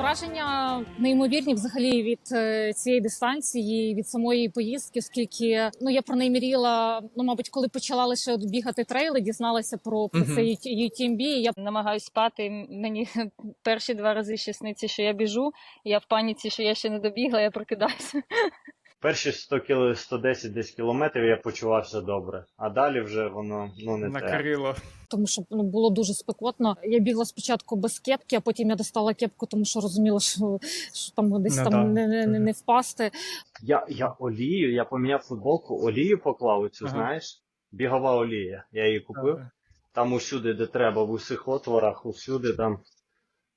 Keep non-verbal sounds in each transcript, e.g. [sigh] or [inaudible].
Враження неймовірні взагалі від е, цієї дистанції, від самої поїздки, оскільки ну я про неї мріяла, ну мабуть, коли почала лише от бігати трейли, дізналася про, про Мгм. цей UTMB. Я намагаюсь спати. Мені перші два рази ще сниться, що я біжу. Я в паніці, що я ще не добігла, я прокидаюся. Перші 100 кіл... 110 десь кілометрів я почувався добре, а далі вже воно ну не те. Накрило. тому що ну було дуже спекотно. Я бігла спочатку без кепки, а потім я достала кепку, тому що розуміла, що, що там десь Ну там да, не, не, не, не впасти. Я, я олію, я поміняв футболку, олію поклав цю, Ага. знаєш? Бігова олія. Я її купив. Ага. Там усюди, де треба, в усіх отворах, усюди там.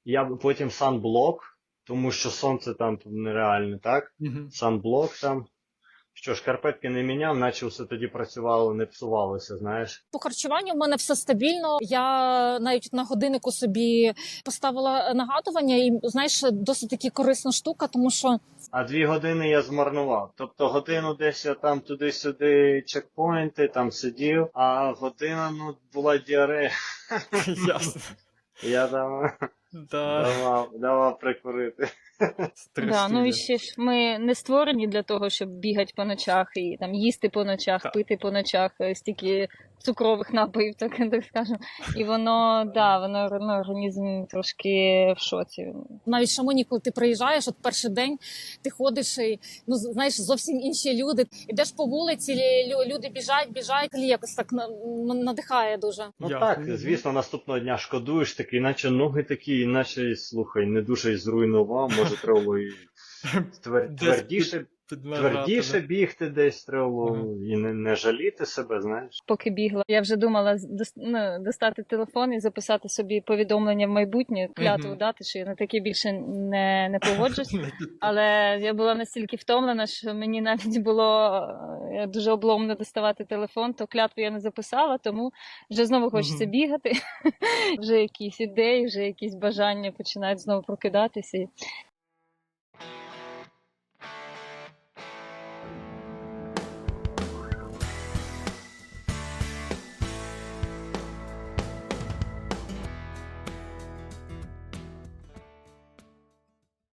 Я потім санблок, тому що сонце там нереальне, так? Мгм. Санблок там. Що, шкарпетки не міняв, наче все тоді працювало, не псувалося, знаєш. По харчуванню в мене все стабільно. Я навіть на годиннику собі поставила нагадування, і знаєш, досить таки корисна штука, тому що А дві години я змарнував. Тобто годину десь я там туди-сюди чекпоінти, там сидів, а година ну була діарея. [laughs] Ясно. Я там Да. давав, давав прикурити. Да, ну і ще ж ми не створені для того, щоб бігати по ночах і там їсти по ночах, Так. пити по ночах, е, стільки цукрових напоїв, так, [laughs] так скажемо. І воно, да, воно ну, організм трошки в шоці. навіть в Шамоні, коли ти приїжджаєш, от перший день ти ходиш і ну знаєш зовсім інші люди. Ідеш по вулиці, лю- люди біжать, біжать, і якось так на- надихає дуже. Ну Я- так, звісно, наступного дня шкодуєш такий, наче ноги такі, наче слухай, не дуже і зруйнував, може треба було і [laughs] твер... Твердіше, Твердіше бігти десь треба було Ага. і не, не жаліти себе, знаєш. Поки бігла, я вже думала з- дос- ну, достати телефон і записати собі повідомлення в майбутнє, клятву Мгм. дати, що я на таке більше не, не погоджусь. [laughs] Але я була настільки втомлена, що мені навіть було е, дуже обломно доставати телефон, то клятву я не записала, тому вже знову хочеться Мгм. бігати. [laughs] вже якісь ідеї, вже якісь бажання починають знову прокидатися. І